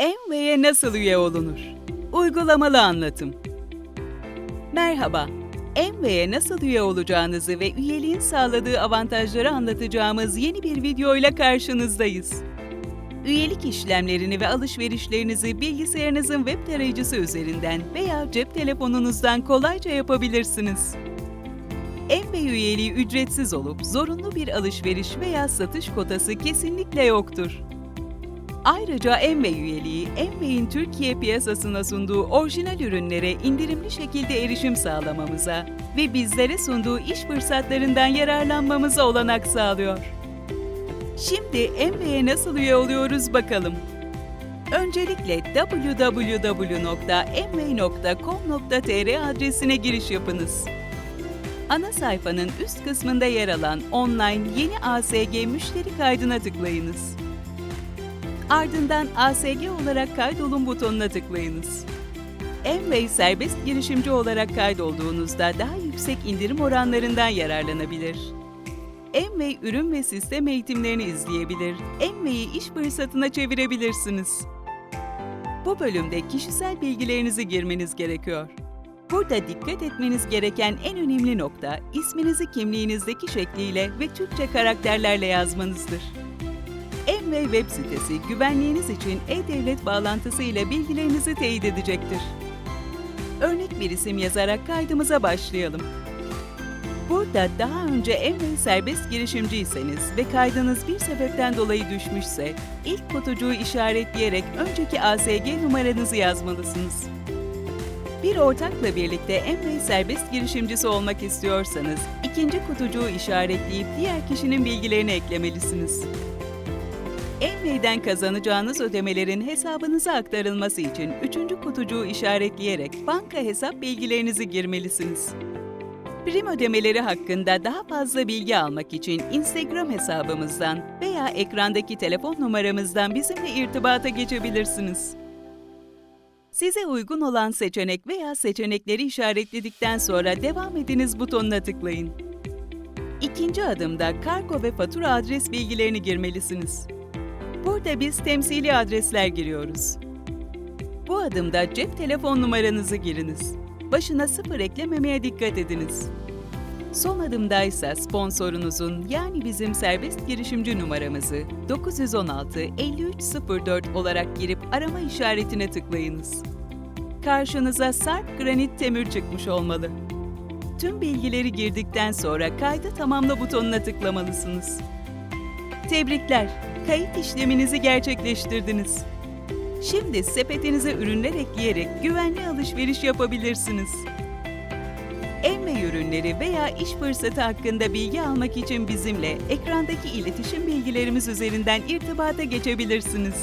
Enve'ye nasıl üye olunur? Uygulamalı anlatım. Merhaba. Enve'ye nasıl üye olacağınızı ve üyeliğin sağladığı avantajları anlatacağımız yeni bir videoyla karşınızdayız. Üyelik işlemlerini ve alışverişlerinizi bilgisayarınızın web tarayıcısı üzerinden veya cep telefonunuzdan kolayca yapabilirsiniz. Enve üyeliği ücretsiz olup zorunlu bir alışveriş veya satış kotası kesinlikle yoktur. Ayrıca Enve üyeliği, Enve'in Türkiye piyasasına sunduğu orijinal ürünlere indirimli şekilde erişim sağlamamıza ve bizlere sunduğu iş fırsatlarından yararlanmamıza olanak sağlıyor. Şimdi Enve'ye nasıl üye oluyoruz bakalım. Öncelikle www.envey.com.tr adresine giriş yapınız. Ana sayfanın üst kısmında yer alan online yeni ASG müşteri kaydına tıklayınız. Ardından ASG olarak kaydolun butonuna tıklayınız. Envey serbest girişimci olarak kaydolduğunuzda daha yüksek indirim oranlarından yararlanabilir. Envey ürün ve sistem eğitimlerini izleyebilir, Envey'i iş fırsatına çevirebilirsiniz. Bu bölümde kişisel bilgilerinizi girmeniz gerekiyor. Burada dikkat etmeniz gereken en önemli nokta isminizi kimliğinizdeki şekliyle ve Türkçe karakterlerle yazmanızdır. Envey web sitesi güvenliğiniz için e-devlet bağlantısı ile bilgilerinizi teyit edecektir. Örnek bir isim yazarak kaydımıza başlayalım. Burada daha önce Envey serbest girişimciyseniz ve kaydınız bir sebepten dolayı düşmüşse, ilk kutucuğu işaretleyerek önceki ASG numaranızı yazmalısınız. Bir ortakla birlikte Envey serbest girişimcisi olmak istiyorsanız, ikinci kutucuğu işaretleyip diğer kişinin bilgilerini eklemelisiniz. Envey'den kazanacağınız ödemelerin hesabınıza aktarılması için üçüncü kutucuğu işaretleyerek banka hesap bilgilerinizi girmelisiniz. Prim ödemeleri hakkında daha fazla bilgi almak için Instagram hesabımızdan veya ekrandaki telefon numaramızdan bizimle irtibata geçebilirsiniz. Size uygun olan seçenek veya seçenekleri işaretledikten sonra devam ediniz butonuna tıklayın. İkinci adımda kargo ve fatura adres bilgilerini girmelisiniz. Burada biz temsili adresler giriyoruz. Bu adımda cep telefon numaranızı giriniz. Başına sıfır eklememeye dikkat ediniz. Son adımda ise sponsorunuzun yani bizim serbest girişimci numaramızı 916 5304 olarak girip arama işaretine tıklayınız. Karşınıza Sarp Granit Temür çıkmış olmalı. Tüm bilgileri girdikten sonra kaydı tamamla butonuna tıklamalısınız. Tebrikler, kayıt işleminizi gerçekleştirdiniz. Şimdi sepetinize ürünler ekleyerek güvenli alışveriş yapabilirsiniz. Envey ürünleri veya iş fırsatı hakkında bilgi almak için bizimle ekrandaki iletişim bilgilerimiz üzerinden irtibata geçebilirsiniz.